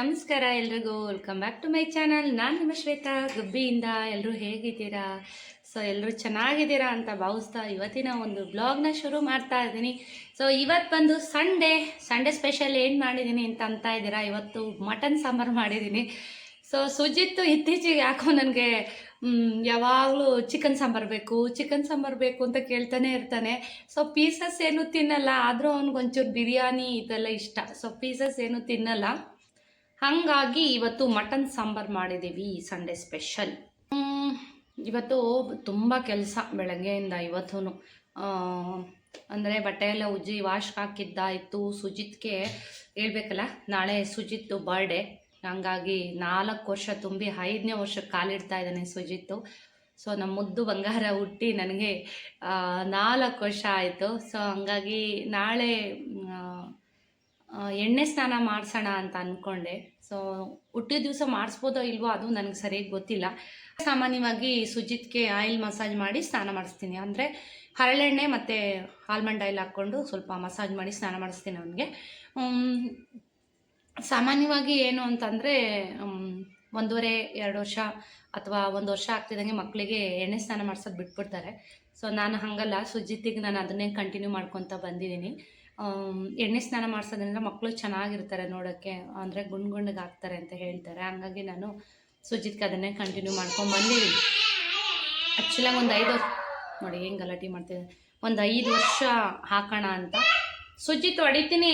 ನಮಸ್ಕಾರ ಎಲ್ರಿಗೂ. Welcome back to my channel ನಾನು ನಿಮ್ಮ ಶ್ವೇತಾ, ಗುಬ್ಬಿಯಿಂದ. ಎಲ್ಲರೂ ಹೇಗಿದ್ದೀರಾ? ಸೊ ಎಲ್ಲರೂ ಚೆನ್ನಾಗಿದ್ದೀರಾ ಅಂತ ಭಾವಿಸ್ತಾ ಇವತ್ತಿನ ಒಂದು ಬ್ಲಾಗ್ನ ಶುರು ಮಾಡ್ತಾ ಇದ್ದೀನಿ. ಸೊ ಇವತ್ತು ಬಂದು ಸಂಡೇ ಸಂಡೇ ಸ್ಪೆಷಲ್ ಏನು ಮಾಡಿದ್ದೀನಿ ಅಂತ ಅಂತ ಇದ್ದೀರಾ? ಇವತ್ತು ಮಟನ್ ಸಾಂಬಾರು ಮಾಡಿದ್ದೀನಿ. ಸೊ ಸುಜಿತ್ತು ಇತ್ತೀಚೆಗೆ ಯಾಕೋ ನನಗೆ ಯಾವಾಗಲೂ ಚಿಕನ್ ಸಾಂಬಾರು ಬೇಕು ಚಿಕನ್ ಸಾಂಬಾರು ಬೇಕು ಅಂತ ಕೇಳ್ತಾನೆ ಇರ್ತಾನೆ. ಸೊ ಪೀಸಸ್ ಏನು ತಿನ್ನಲ್ಲ. ಆದರೂ ಅವ್ನಿಗೊಂಚೂರು ಬಿರಿಯಾನಿ ಇದೆಲ್ಲ ಇಷ್ಟ. ಸೊ ಪೀಸಸ್ ಏನು ತಿನ್ನಲ್ಲ. ಹಾಗಾಗಿ ಇವತ್ತು ಮಟನ್ ಸಾಂಬಾರು ಮಾಡಿದ್ದೀವಿ ಸಂಡೇ ಸ್ಪೆಷಲ್. ಇವತ್ತು ತುಂಬ ಕೆಲಸ ಬೆಳಗ್ಗೆಯಿಂದ ಇವತ್ತೂ ಅಂದರೆ ಬಟ್ಟೆಯೆಲ್ಲ ಉಜ್ಜಿ ವಾಶ್ ಹಾಕಿದ್ದಾಯಿತು. ಸುಜಿತ್ಗೆ ಹೇಳ್ಬೇಕಲ್ಲ, ನಾಳೆ ಸುಜಿತ್ತು ಬರ್ಡೇ ಹಂಗಾಗಿ ನಾಲ್ಕು ವರ್ಷ ತುಂಬಿ ಐದನೇ ವರ್ಷಕ್ಕೆ ಕಾಲಿಡ್ತಾ ಇದ್ದಾನೆ ಸುಜಿತ್ತು. ಸೊ ನಮ್ಮ ಮುದ್ದು ಬಂಗಾರ ಹುಟ್ಟಿ ನನಗೆ ನಾಲ್ಕು ವರ್ಷ ಆಯಿತು. ಸೊ ಹಂಗಾಗಿ ನಾಳೆ ಎಣ್ಣೆ ಸ್ನಾನ ಮಾಡಿಸೋಣ ಅಂತ ಅಂದ್ಕೊಂಡೆ ಸೊ ಹುಟ್ಟಿದ ದಿವಸ ಮಾಡಿಸ್ಬೋದೋ ಇಲ್ವೋ ಅದು ನನಗೆ ಸರಿಯಾಗಿ ಗೊತ್ತಿಲ್ಲ. ಸಾಮಾನ್ಯವಾಗಿ ಸುಜಿತ್ಗೆ ಆಯಿಲ್ ಮಸಾಜ್ ಮಾಡಿ ಸ್ನಾನ ಮಾಡಿಸ್ತೀನಿ. ಅಂದರೆ ಹರಳೆಣ್ಣೆ ಮತ್ತು ಆಲ್ಮಂಡ್ ಆಯಿಲ್ ಹಾಕ್ಕೊಂಡು ಸ್ವಲ್ಪ ಮಸಾಜ್ ಮಾಡಿ ಸ್ನಾನ ಮಾಡಿಸ್ತೀನಿ ಅವನಿಗೆ. ಸಾಮಾನ್ಯವಾಗಿ ಏನು ಅಂತಂದರೆ ಒಂದೂವರೆ, ಎರಡು ವರ್ಷ ಅಥವಾ ಒಂದು ವರ್ಷ ಆಗ್ತಿದ್ದಂಗೆ ಮಕ್ಕಳಿಗೆ ಎಣ್ಣೆ ಸ್ನಾನ ಮಾಡ್ಸೋದು ಬಿಟ್ಬಿಡ್ತಾರೆ. ಸೊ ನಾನು ಹಾಗಲ್ಲ. ಸುಜಿತಿಗೆ ನಾನು ಅದನ್ನೇ ಕಂಟಿನ್ಯೂ ಮಾಡ್ಕೊತ ಬಂದಿದ್ದೀನಿ. ಎಣ್ಣೆ ಸ್ನಾನ ಮಾಡಿಸೋದ್ರಿಂದ ಮಕ್ಕಳು ಚೆನ್ನಾಗಿರ್ತಾರೆ ನೋಡೋಕ್ಕೆ, ಅಂದರೆ ಗುಂಡ್ ಹಾಕ್ತಾರೆ ಅಂತ ಹೇಳ್ತಾರೆ. ಹಂಗಾಗಿ ನಾನು ಸುಜಿತ್ಗೆ ಅದನ್ನೇ ಕಂಟಿನ್ಯೂ ಮಾಡ್ಕೊಂಡು ಆ್ಯಕ್ಚುಲಾಗಿ ಒಂದು ಐದು ವರ್ಷ ನೋಡಿ ಹೆಂಗೆ ಗಲಾಟೆ ಮಾಡ್ತೀನಿ ಒಂದು ಐದು ವರ್ಷ ಹಾಕೋಣ ಅಂತ. ಸುಜಿತ್ ಹೊಡಿತೀನಿ.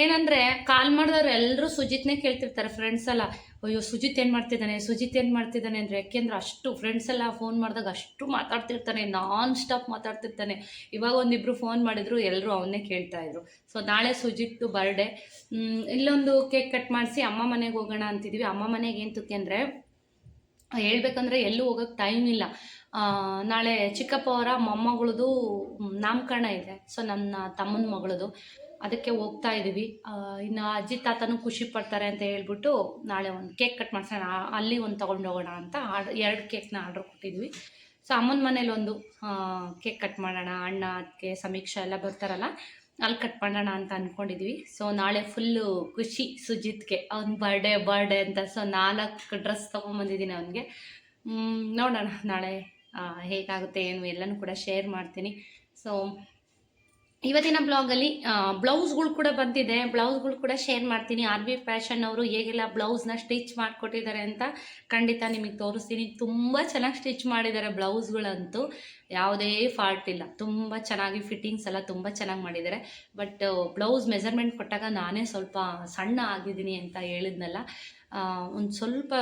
ಏನಂದ್ರೆ ಕಾಲ್ ಮಾಡಿದವ್ರು ಎಲ್ಲರೂ ಸುಜಿತ್ನೇ ಕೇಳ್ತಿರ್ತಾರೆ ಫ್ರೆಂಡ್ಸ್ ಎಲ್ಲ. ಅಯ್ಯೋ, ಸುಜಿತ್ ಏನು ಮಾಡ್ತಿದ್ದಾನೆ? ಸುಜಿತ್ ಏನು ಮಾಡ್ತಿದ್ದಾನೆ ಅಂದರೆ, ಯಾಕೆಂದ್ರೆ ಅಷ್ಟು ಫ್ರೆಂಡ್ಸ್ ಎಲ್ಲ ಫೋನ್ ಮಾಡಿದಾಗ ಅಷ್ಟು ಮಾತಾಡ್ತಿರ್ತಾನೆ ನಾನ್ ಸ್ಟಾಪ್ ಮಾತಾಡ್ತಿರ್ತಾನೆ. ಇವಾಗ ಒಂದಿಬ್ಬರು ಫೋನ್ ಮಾಡಿದ್ರು ಎಲ್ಲರೂ ಅವನ್ನೇ ಕೇಳ್ತಾ ಇದ್ರು. ಸೊ ನಾಳೆ ಸುಜಿತ್ತು ಬರ್ಡೇ ಇಲ್ಲೊಂದು ಕೇಕ್ ಕಟ್ ಮಾಡಿಸಿ ಅಮ್ಮ ಮನೆಗೆ ಹೋಗೋಣ ಅಂತಿದ್ವಿ. ಅಮ್ಮ ಮನೆಗೆ ಏನು ಅಂದರೆ, ಹೇಳ್ಬೇಕಂದ್ರೆ ಎಲ್ಲೂ ಹೋಗೋಕೆ ಟೈಮ್ ಇಲ್ಲ. ನಾಳೆ ಚಿಕ್ಕಪ್ಪ ಅವರ ಮೊಮ್ಮಗಳದು ನಾಮಕರಣ ಇದೆ. ಸೊ ನನ್ನ ತಮ್ಮನ ಮಗಳದು. ಅದಕ್ಕೆ ಹೋಗ್ತಾ ಇದ್ದೀವಿ. ಇನ್ನು ಅಜ್ಜಿ ತಾತನೂ ಖುಷಿ ಪಡ್ತಾರೆ ಅಂತ ಹೇಳ್ಬಿಟ್ಟು ನಾಳೆ ಒಂದು ಕೇಕ್ ಕಟ್ ಮಾಡ್ಸೋಣ. ಅಲ್ಲಿ ಒಂದು ತೊಗೊಂಡೋಗೋಣ ಅಂತ ಎರಡು ಕೇಕ್ನ ಆರ್ಡ್ರ್ ಕೊಟ್ಟಿದ್ವಿ ಸೊ ಅಮ್ಮನ ಮನೇಲಿ ಒಂದು ಕೇಕ್ ಕಟ್ ಮಾಡೋಣ, ಅಣ್ಣ ಅದಕ್ಕೆ ಸಮೀಕ್ಷೆ ಎಲ್ಲ ಬರ್ತಾರಲ್ಲ, ಅಲ್ಲಿ ಕಟ್ ಮಾಡೋಣ ಅಂತ ಅಂದ್ಕೊಂಡಿದ್ವಿ ಸೊ ನಾಳೆ ಫುಲ್ಲು ಖುಷಿ ಸುಜಿತ್ಗೆ. ಅವ್ನ ಬರ್ಡೇ ಬರ್ಡೇ ಅಂತ. ಸೊ ನಾಲ್ಕು ಡ್ರೆಸ್ ತೊಗೊಂಬಂದಿದ್ದೀನಿ ಅವನಿಗೆ. ನೋಡೋಣ ನಾಳೆ ಹೇಗಾಗುತ್ತೆ ಏನು ಎಲ್ಲನೂ ಕೂಡ ಶೇರ್ ಮಾಡ್ತೀನಿ. ಸೊ ಇವತ್ತಿನ ಬ್ಲಾಗಲ್ಲಿ ಬ್ಲೌಸ್ಗಳು ಕೂಡ ಬಂದಿದೆ. ಬ್ಲೌಸ್ಗಳು ಕೂಡ ಶೇರ್ ಮಾಡ್ತೀನಿ. ಆರ್ ಬಿ ಫ್ಯಾಷನ್ ಅವರು ಹೇಗೆಲ್ಲ ಬ್ಲೌಸ್ನ ಸ್ಟಿಚ್ ಮಾಡಿಕೊಟ್ಟಿದ್ದಾರೆ ಅಂತ ಖಂಡಿತ ನಿಮಗೆ ತೋರಿಸ್ತೀನಿ. ತುಂಬ ಚೆನ್ನಾಗಿ ಸ್ಟಿಚ್ ಮಾಡಿದ್ದಾರೆ ಬ್ಲೌಸ್ಗಳಂತೂ ಯಾವುದೇ ಫಾಲ್ಟ್ ಇಲ್ಲ. ತುಂಬ ಚೆನ್ನಾಗಿ ಫಿಟ್ಟಿಂಗ್ಸ್ ಎಲ್ಲ ತುಂಬ ಚೆನ್ನಾಗಿ ಮಾಡಿದ್ದಾರೆ. ಬಟ್ ಬ್ಲೌಸ್ ಮೆಜರ್ಮೆಂಟ್ ಕೊಟ್ಟಾಗ ನಾನೇ ಸ್ವಲ್ಪ ಸಣ್ಣ ಆಗಿದ್ದೀನಿ ಅಂತ ಹೇಳಿದ್ನಲ್ಲ. ಒಂದು ಸ್ವಲ್ಪ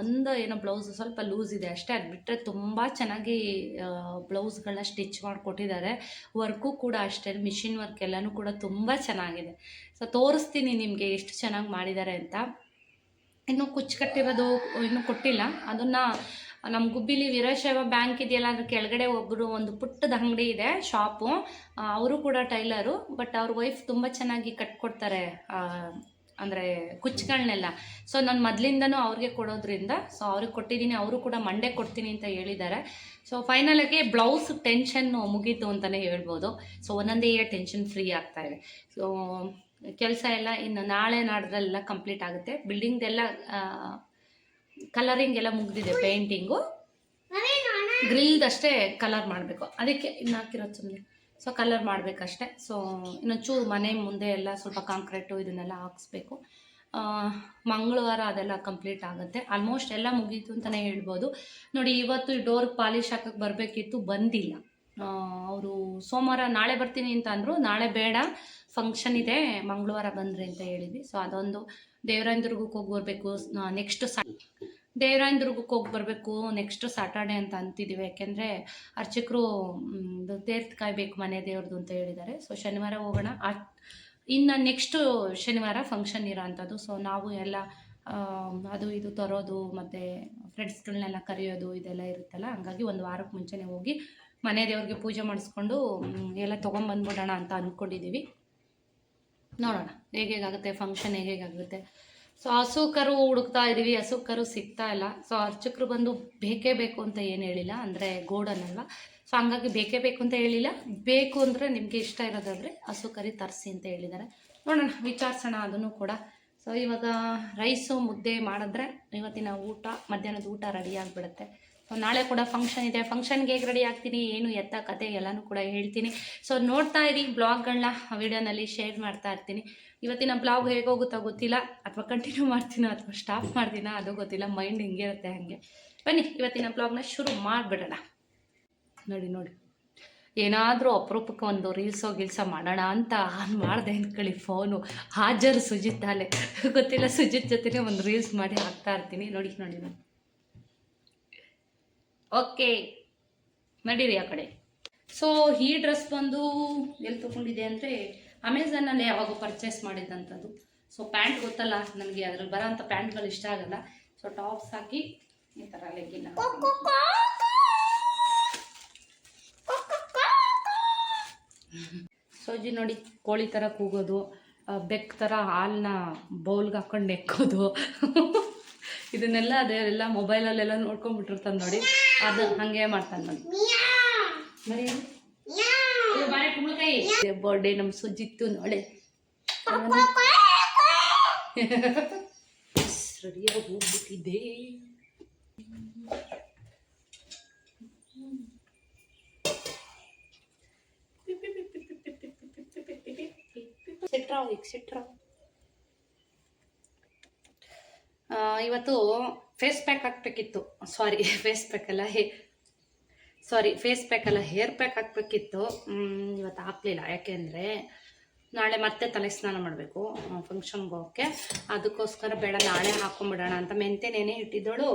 ಒಂದು ಏನೋ ಬ್ಲೌಸ್ ಸ್ವಲ್ಪ ಲೂಸ್ ಇದೆ ಅಷ್ಟೇ. ಅದು ಬಿಟ್ಟರೆ ತುಂಬ ಚೆನ್ನಾಗಿ ಬ್ಲೌಸ್ಗಳನ್ನ ಸ್ಟಿಚ್ ಮಾಡಿಕೊಟ್ಟಿದ್ದಾರೆ. ವರ್ಕು ಕೂಡ ಅಷ್ಟೇ. ಮಿಷಿನ್ ವರ್ಕ್ ಎಲ್ಲನೂ ಕೂಡ ತುಂಬ ಚೆನ್ನಾಗಿದೆ. ಸೊ ತೋರಿಸ್ತೀನಿ ನಿಮಗೆ ಎಷ್ಟು ಚೆನ್ನಾಗಿ ಮಾಡಿದ್ದಾರೆ ಅಂತ. ಇನ್ನು ಕುಚ್ಚು ಕಟ್ಟಿರೋದು ಇನ್ನೂ ಕೊಟ್ಟಿಲ್ಲ. ಅದನ್ನು ನಮ್ಮ ಗುಬ್ಬಿಲಿ ವೀರಶೈವ ಬ್ಯಾಂಕ್ ಇದೆಯಲ್ಲ, ಅದ್ರ ಕೆಳಗಡೆ ಒಬ್ಬರು ಒಂದು ಪುಟ್ಟದ ಅಂಗಡಿ ಇದೆ ಶಾಪು ಅವರು ಕೂಡ ಟೈಲರು, ಬಟ್ ಅವ್ರ ವೈಫ್ ತುಂಬ ಚೆನ್ನಾಗಿ ಕಟ್ಕೊಡ್ತಾರೆ ಅಂದರೆ ಕುಚ್ಚುಗಳನ್ನೆಲ್ಲ ಸೊ ನಾನು ಮೊದಲಿಂದನೂ ಅವ್ರಿಗೆ ಕೊಡೋದ್ರಿಂದ ಸೊ ಅವ್ರಿಗೆ ಕೊಟ್ಟಿದ್ದೀನಿ ಅವರು ಕೂಡ ಮಂಡೆ ಕೊಡ್ತೀನಿ ಅಂತ ಹೇಳಿದ್ದಾರೆ. ಸೊ ಫೈನಲಾಗಿ ಬ್ಲೌಸ್ ಟೆನ್ಷನ್ ಮುಗೀತು ಅಂತಲೇ ಹೇಳ್ಬೋದು. ಸೊ ಒಂದೊಂದೇ ಟೆನ್ಷನ್ ಫ್ರೀ ಆಗ್ತಾ ಇದೆ. ಸೊ ಕೆಲಸ ಎಲ್ಲ ಇನ್ನು ನಾಳೆ ನಾಡ್ದೆಲ್ಲ ಕಂಪ್ಲೀಟ್ ಆಗುತ್ತೆ. ಬಿಲ್ಡಿಂಗ್ದೆಲ್ಲ ಕಲರಿಂಗ್ ಎಲ್ಲ ಮುಗ್ದಿದೆ ಪೇಂಟಿಂಗು ಗ್ರಿಲ್ದಷ್ಟೇ ಕಲರ್ ಮಾಡಬೇಕು. ಅದಕ್ಕೆ ಇನ್ನು ಹಾಕಿರೋದು ಸುಮ್ಮನೆ ಸೊ ಕಲರ್ ಮಾಡಬೇಕಷ್ಟೆ. ಸೊ ಇನ್ನೊಂಚೂರು ಮನೆ ಮುಂದೆ ಎಲ್ಲ ಸ್ವಲ್ಪ ಕಾಂಕ್ರೀಟು ಇದನ್ನೆಲ್ಲ ಹಾಕ್ಸ್ಬೇಕು. ಮಂಗಳವಾರ ಅದೆಲ್ಲ ಕಂಪ್ಲೀಟ್ ಆಗುತ್ತೆ. ಆಲ್ಮೋಸ್ಟ್ ಎಲ್ಲ ಮುಗೀತು ಅಂತಲೇ ಹೇಳ್ಬೋದು. ನೋಡಿ, ಇವತ್ತು ಡೋರ್ ಪಾಲಿಶ್ ಹಾಕಕ್ಕೆ ಬರಬೇಕಿತ್ತು, ಬಂದಿಲ್ಲ. ಅವರು ಸೋಮವಾರ ನಾಳೆ ಬರ್ತೀನಿ ಅಂತ ಅಂದರು, ನಾಳೆ ಬೇಡ ಫಂಕ್ಷನ್ ಇದೆ, ಮಂಗಳವಾರ ಬಂದ್ರಿ ಅಂತ ಹೇಳಿದ್ವಿ. ಸೊ ಅದೊಂದು ದೇವರಾಯನ ದುರ್ಗಕ್ಕೆ ಹೋಗಿ ಬರಬೇಕು ನೆಕ್ಸ್ಟ್ ಸಾ ದೇವರಾಯನ ದುರ್ಗಕ್ಕೆ ಹೋಗಿ ಬರಬೇಕು ನೆಕ್ಸ್ಟ್ ಸಾಟರ್ಡೆ ಅಂತ ಅಂತಿದ್ದೀವಿ ಯಾಕೆಂದರೆ ಅರ್ಚಕರು ತೀರ್ಥ ಕಾಯ್ಬೇಕು ಮನೆ ದೇವ್ರದ್ದು ಅಂತ ಹೇಳಿದ್ದಾರೆ. ಸೊ ಶನಿವಾರ ಹೋಗೋಣ. ಇನ್ನು ನೆಕ್ಸ್ಟು ಶನಿವಾರ ಫಂಕ್ಷನ್ ಇರೋ ಅಂಥದ್ದು ಸೊ ನಾವು ಎಲ್ಲ ಅದು ಇದು ತರೋದು, ಮತ್ತು ಫ್ರೆಂಡ್ಸ್ಗಳನ್ನೆಲ್ಲ ಕರೆಯೋದು ಇದೆಲ್ಲ ಇರುತ್ತಲ್ಲ, ಹಂಗಾಗಿ ಒಂದು ವಾರಕ್ಕೆ ಮುಂಚೆನೇ ಹೋಗಿ ಮನೆ ದೇವ್ರಿಗೆ ಪೂಜೆ ಮಾಡಿಸ್ಕೊಂಡು ಎಲ್ಲ ತೊಗೊಂಬಂದ್ಬಿಡೋಣ ಅಂತ ಅಂದ್ಕೊಂಡಿದ್ದೀವಿ ನೋಡೋಣ ಹೇಗೇಗಾಗುತ್ತೆ ಫಂಕ್ಷನ್ ಹೇಗೇಗಾಗುತ್ತೆ ಸೊ ಹಸು ಕರು ಹುಡುಕ್ತಾ ಇದ್ದೀವಿ ಹಸು ಕರು ಸಿಗ್ತಾ ಇಲ್ಲ. ಸೊ ಅರ್ಚಕರು ಬಂದು ಬೇಕೇ ಬೇಕು ಅಂತ ಏನು ಹೇಳಿಲ್ಲ, ಅಂದರೆ ಗೋಡನ್ ಅಲ್ವಾ ಸೊ ಹಂಗಾಗಿ ಬೇಕೇ ಬೇಕು ಅಂತ ಹೇಳಿಲ್ಲ. ಬೇಕು ಅಂದರೆ ನಿಮಗೆ ಇಷ್ಟ ಇರೋದಾದರೆ ಹಸು ಕರಿ ತರಿಸಿ ಅಂತ ಹೇಳಿದ್ದಾರೆ. ನೋಡೋಣ, ವಿಚಾರಿಸೋಣ ಅದನ್ನು ಕೂಡ. ಸೊ ಇವಾಗ ರೈಸು ಮುದ್ದೆ ಮಾಡಿದ್ರೆ ಇವತ್ತಿನ ಊಟ, ಮಧ್ಯಾಹ್ನದ ಊಟ ರೆಡಿ ಆಗಿಬಿಡುತ್ತೆ. ಸೊ ನಾಳೆ ಕೂಡ ಫಂಕ್ಷನ್ ಇದೆ. ಫಂಕ್ಷನ್ಗೆ ಹೇಗೆ ರೆಡಿ ಆಗ್ತೀನಿ, ಏನು ಎತ್ತ ಕತೆ ಎಲ್ಲನೂ ಕೂಡ ಹೇಳ್ತೀನಿ. ಸೊ ನೋಡ್ತಾ ಇರಿ ಬ್ಲಾಗ್ಗಳನ್ನ ವಿಡಿಯೋನಲ್ಲಿ ಶೇರ್ ಮಾಡ್ತಾ ಇರ್ತೀನಿ. ಇವತ್ತಿನ ಬ್ಲಾಗ್ ಹೇಗೆ ಹೋಗುತ್ತೋ ಗೊತ್ತಿಲ್ಲ, ಅಥವಾ ಕಂಟಿನ್ಯೂ ಮಾಡ್ತೀನೋ ಅಥವಾ ಸ್ಟಾಪ್ ಮಾಡ್ತೀನೋ ಅದು ಗೊತ್ತಿಲ್ಲ ಮೈಂಡ್ ಹಿಂಗಿರುತ್ತೆ ಹಾಗೆ. ಬನ್ನಿ, ಇವತ್ತಿನ ಬ್ಲಾಗ್ನ ಶುರು ಮಾಡಿಬಿಡೋಣ. ನೋಡಿ ನೋಡಿ. ಏನಾದರೂ ಅಪರೂಪಕ್ಕೆ ಒಂದು ರೀಲ್ಸೋ ಗಿಲ್ಸೋ ಮಾಡೋಣ ಅಂತ ಆನ್ ಮಾಡಿದೆ ಅಂದ್ಕೊಳ್ಳಿ ಫೋನು ಹಾಜರು ಸುಜಿತ್ ಅಲ್ಲೇ. ಗೊತ್ತಿಲ್ಲ, ಸುಜಿತ್ ಜೊತೆನೇ ಒಂದು ರೀಲ್ಸ್ ಮಾಡಿ ಹಾಕ್ತಾ ಇರ್ತೀನಿ. ನೋಡಿ ನೋಡಿ ನಾನು ಓಕೆ, ನಡೀರಿ ಆ ಕಡೆ. ಸೊ ಈ ಡ್ರೆಸ್ ಬಂದು ಎಲ್ಲಿ ತೊಗೊಂಡಿದೆ ಅಂದರೆ ಅಮೆಝಾನಲ್ಲಿ ಯಾವಾಗ ಪರ್ಚೇಸ್ ಮಾಡಿದ್ದಂಥದ್ದು ಸೊ ಪ್ಯಾಂಟ್ ಗೊತ್ತಲ್ಲ ನನಗೆ ಅದ್ರಲ್ಲಿ ಬರೋ ಅಂಥ ಪ್ಯಾಂಟ್ಗಳು ಇಷ್ಟ ಆಗಲ್ಲ. ಸೊ ಟಾಪ್ಸ್ ಹಾಕಿ ಈ ಥರ ಲೆಗ್ಗಿನ ಸೋಜಿ ನೋಡಿ ಕೋಳಿ ಥರ ಕೂಗೋದು ಬೆಕ್ಕ ಬೆಕ್ ಥರ ಹಾಲನ್ನ ಬೌಲ್ಗೆ ಹಾಕೊಂಡು ನೆಕ್ಕೋದು ಇದನ್ನೆಲ್ಲ ಅದೆಲ್ಲ ಮೊಬೈಲಲ್ಲೆಲ್ಲ ನೋಡ್ಕೊಂಡ್ಬಿಟ್ಟಿರ್ತಾನೆ ನೋಡಿ. ಅದು ಹಾಗೆ ಮಾಡ್ತಾನೆ ನೋಡಿ ಬರೀ ಅಯ್ಯೋ, ಬಾರೆ ಕುಂಬಳಕಾಯಿ ಬರ್ಡೇ ನಮ್ಮ ಸುಜಿತ್ತು ನೋಳೆ ರೆಡಿಯಾಗಿ ಹೋಗ್ಬಿಟ್ಟಿದೆ ಸಿಟ್ರಾವ್ ಈಗ ಸಿಟ್ರಾವ್ ಆ, ಇವತ್ತು ಫೇಸ್ ಪ್ಯಾಕ್ ಹಾಕ್ಬೇಕಿತ್ತು. ಸಾರಿ ಫೇಸ್ ಪ್ಯಾಕ್ ಅಲ್ಲ. ಹೇ ಸಾರಿ ಫೇಸ್ ಪ್ಯಾಕ್ ಅಲ್ಲ ಹೇರ್ ಪ್ಯಾಕ್ ಹಾಕ್ಬೇಕಿತ್ತು. ಇವತ್ತು ಹಾಕ್ಲಿಲ್ಲ. ಯಾಕೆಂದರೆ ನಾಳೆ ಮತ್ತೆ ತಲೆ ಸ್ನಾನ ಮಾಡಬೇಕು ಫಂಕ್ಷನ್ಗೆ ಹೋಗೋಕ್ಕೆ. ಅದಕ್ಕೋಸ್ಕರ ಬೇಡ, ನಾಳೆ ಹಾಕ್ಕೊಂಬಿಡೋಣ ಅಂತ ಮೆಂತೆನೇನೆ ಇಟ್ಟಿದ್ದಳು.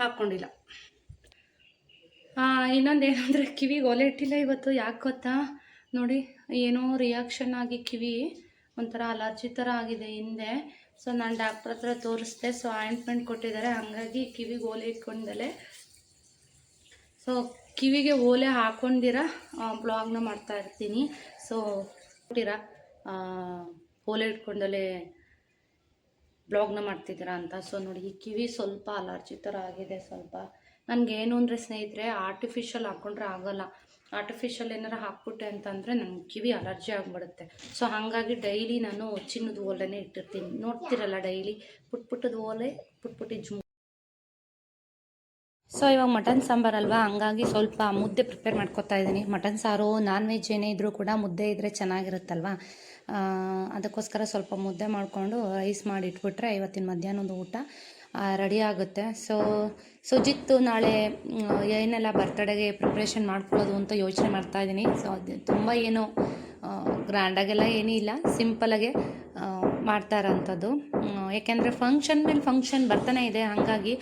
ಹಾಕ್ಕೊಂಡಿಲ್ಲ ಇನ್ನೊಂದು ಏನಂದರೆ, ಕಿವಿಗೆ ಒಲೆ ಇಟ್ಟಿಲ್ಲ ಇವತ್ತು, ಯಾಕೆ ಗೊತ್ತಾ? ನೋಡಿ, ಏನೋ ರಿಯಾಕ್ಷನ್ ಆಗಿ ಕಿವಿ ಒಂಥರ ಅಲರ್ಜಿ ಥರ ಆಗಿದೆ ಹಿಂದೆ. ಸೊ ನಾನು ಡಾಕ್ಟ್ರ್ ಹತ್ರ ತೋರಿಸ್ದೆ. ಸೊ ಆಯಿಂಟ್ಮೆಂಟ್ ಕೊಟ್ಟಿದ್ದಾರೆ. ಹಾಗಾಗಿ ಕಿವಿಗೆ ಓಲೆ ಇಟ್ಕೊಂಡಲೆ ಸೊ ಕಿವಿಗೆ ಓಲೆ ಹಾಕೊಂಡಿರ ಬ್ಲಾಗ್ನ ಮಾಡ್ತಾ ಇರ್ತೀನಿ. ಸೊ ಕೊಟ್ಟಿರ ಓಲೆ ಇಟ್ಕೊಂಡಲ್ಲೇ ಬ್ಲಾಗ್ನ ಮಾಡ್ತಿದ್ದೀರಾ ಅಂತ. ಸೊ ನೋಡಿ, ಈ ಕಿವಿ ಸ್ವಲ್ಪ ಅಲರ್ಜಿ ಥರ ಆಗಿದೆ ಸ್ವಲ್ಪ. ನನಗೇನು ಅಂದರೆ ಸ್ನೇಹಿತರೆ ಆರ್ಟಿಫಿಷಿಯಲ್ ಹಾಕ್ಕೊಂಡ್ರೆ ಆಗೋಲ್ಲ. ಆರ್ಟಿಫಿಷಿಯಲ್ ಏನಾರು ಹಾಕ್ಬಿಟ್ಟೆ ಅಂತಂದರೆ ನನ್ನ ಕಿವಿ ಅಲರ್ಜಿ ಆಗಿಬಿಡುತ್ತೆ. ಸೊ ಹಾಗಾಗಿ ಡೈಲಿ ನಾನು ಚಿನ್ನದ ಓಲೆನೇ ಇಟ್ಟಿರ್ತೀನಿ. ನೋಡ್ತಿರಲ್ಲ ಡೈಲಿ ಪುಟ್ ಪುಟ್ಟದ ಓಲೆ ಪುಟ್ ಪುಟ್ಟಿ ಜುಮ್ ಸೊ ಇವಾಗ ಮಟನ್ ಸಾಂಬಾರ್ ಅಲ್ವಾ? ಹಂಗಾಗಿ ಸ್ವಲ್ಪ ಮುದ್ದೆ ಪ್ರಿಪೇರ್ ಮಾಡ್ಕೊತಾ ಇದ್ದೀನಿ. ಮಟನ್ ಸಾರು ನಾನ್ ವೆಜ್ ಏನೇ ಇದ್ದರೂ ಕೂಡ ಮುದ್ದೆ ಇದ್ದರೆ ಚೆನ್ನಾಗಿರುತ್ತಲ್ವಾ? ಅದಕ್ಕೋಸ್ಕರ ಸ್ವಲ್ಪ ಮುದ್ದೆ ಮಾಡಿಕೊಂಡು ರೈಸ್ ಮಾಡಿ ಇಟ್ಬಿಟ್ರೆ ಇವತ್ತಿನ ಮಧ್ಯಾಹ್ನದ ಊಟ ರೆಡಿ ಆಗುತ್ತೆ. ಸೊ ಸುಜಿತ್ತು ನಾಳೆ ಏನೆಲ್ಲ ಬರ್ತಡೇಗೆ ಪ್ರಿಪ್ರೇಷನ್ ಮಾಡ್ಕೊಳ್ಳೋದು ಅಂತ ಯೋಚನೆ ಮಾಡ್ತಾ ಇದ್ದೀನಿ. ಸೊ ಅದು ತುಂಬ ಏನು ಗ್ರ್ಯಾಂಡಾಗೆಲ್ಲ ಏನೂ ಇಲ್ಲ ಸಿಂಪಲಾಗೆ ಮಾಡ್ತಾ ಇರೋಂಥದ್ದು ಯಾಕೆಂದರೆ ಫಂಕ್ಷನ್ ಮೇಲೆ ಫಂಕ್ಷನ್ ಬರ್ತಾನೆ ಇದೆ ಹಾಗಾಗಿ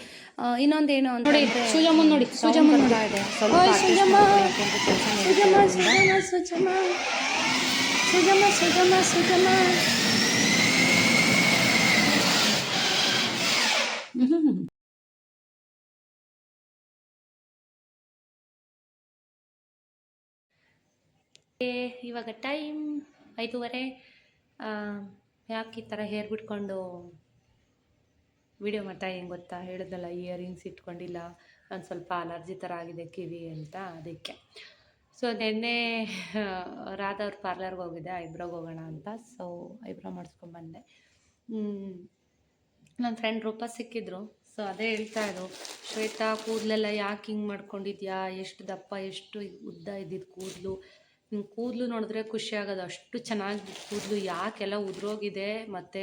ಇನ್ನೊಂದೇನು ಅಂತ ನೋಡಿ ಸುಜಮ್ಮನ್ ನೋಡಿ ಸುಜಮ್ಮನ್ ಇದೆ. ಸ್ವಲ್ಪ ಸುಜಮ್ಮ! ಸುಜಮ್ಮ ಸುಜಮ್ಮ ಸುಜಮ್ಮ! ಸುಜಮ್ಮ ಸುಜಮ್ಮ ಇವಾಗ ಟೈಮ್ ಐದೂವರೆ ಆ, ಯಾಕೆ ಈ ಥರ ಹೇರ್ ಬಿಟ್ಕೊಂಡು ವಿಡಿಯೋ ಮಾಡ್ತಾ ಹೆಂಗೆ ಗೊತ್ತಾ? ಹೇಳಿದ್ನಲ್ಲ ಇಯರಿಂಗ್ಸ್ ಇಟ್ಕೊಂಡಿಲ್ಲ, ಒಂದು ಸ್ವಲ್ಪ ಅಲರ್ಜಿ ಥರ ಆಗಿದೆ ಕಿವಿ ಅಂತ ಅದಕ್ಕೆ. ಸೊ ನಿನ್ನೆ ರಾಧಾ ಅವ್ರ ಪಾರ್ಲರ್ಗೆ ಹೋಗಿದ್ದೆ, ಐಬ್ರೋಗೆ ಹೋಗೋಣ ಅಂತ. ಸೊ ಐಬ್ರೋ ಮಾಡಿಸ್ಕೊಂಬಂದೆ ನನ್ನ ಫ್ರೆಂಡ್ ರೂಪ ಸಿಕ್ಕಿದ್ರು. ಸೊ ಅದೇ ಹೇಳ್ತಾ ಇದ್ರು, ಶ್ವೇತಾ, ಕೂದಲೆಲ್ಲ ಯಾಕೆ ಹಿಂಗೆ ಮಾಡ್ಕೊಂಡಿದ್ಯಾ? ಎಷ್ಟು ದಪ್ಪ, ಎಷ್ಟು ಉದ್ದ ಇದ್ದಿದ್ದು ಕೂದಲು? ನಿನ್ನ ಕೂದಲು ನೋಡಿದ್ರೆ ಖುಷಿ ಆಗೋದು. ಅಷ್ಟು ಚೆನ್ನಾಗಿ ಕೂದಲು ಯಾಕೆಲ್ಲ ಉದುರೋಗಿದೆ ಮತ್ತು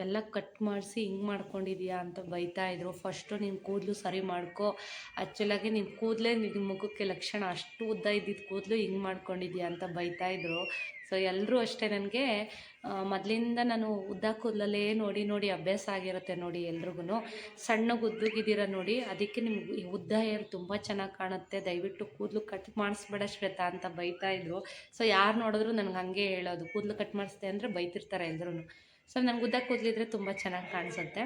ಎಲ್ಲ ಕಟ್ ಮಾಡಿಸಿ ಹಿಂಗೆ ಮಾಡ್ಕೊಂಡಿದ್ಯಾ ಅಂತ ಬೈತಾ ಇದ್ರು. ಫಸ್ಟು ನಿನ್ನ ಕೂದಲು ಸರಿ ಮಾಡ್ಕೊ. ಆ್ಯಕ್ಚುಲಾಗಿ ನಿನ್ನ ಕೂದಲೇ ನಿನ್ನ ಮುಖಕ್ಕೆ ಲಕ್ಷಣ. ಅಷ್ಟು ಉದ್ದ ಇದ್ದಿದ್ದ ಕೂದಲು ಹಿಂಗೆ ಮಾಡ್ಕೊಂಡಿದ್ಯಾ ಅಂತ ಬೈತಾ ಇದ್ರು. ಸೊ ಎಲ್ಲರೂ ಅಷ್ಟೇ ನನಗೆ ಮೊದಲಿಂದ ನಾನು ಉದ್ದ ಕೂದಲಲ್ಲೇ ನೋಡಿ ನೋಡಿ ಅಭ್ಯಾಸ ಆಗಿರುತ್ತೆ ನೋಡಿ ಎಲ್ರಿಗೂ ಸಣ್ಣಗೆ ಉದ್ದಗಿದ್ದೀರ ನೋಡಿ, ಅದಕ್ಕೆ ನಿಮ್ಗೆ ಈ ಉದ್ದ ಹೇರ್ ತುಂಬ ಚೆನ್ನಾಗಿ ಕಾಣುತ್ತೆ. ದಯವಿಟ್ಟು ಕೂದಲು ಕಟ್ ಮಾಡಿಸ್ಬೇಡ ಶ್ವೇತಾ ಅಂತ ಬೈತಾ ಇದ್ರು. ಸೊ ಯಾರು ನೋಡಿದ್ರು ನನಗೆ ಹಂಗೆ ಹೇಳೋದು, ಕೂದಲು ಕಟ್ ಮಾಡಿಸ್ದೆ ಅಂದರೆ ಬೈತಿರ್ತಾರೆ ಎಲ್ಲರೂ ಸೊ ನನಗೆ ಉದ್ದ ಕೂದಲಿದ್ರೆ ತುಂಬ ಚೆನ್ನಾಗಿ ಕಾಣಿಸುತ್ತೆ.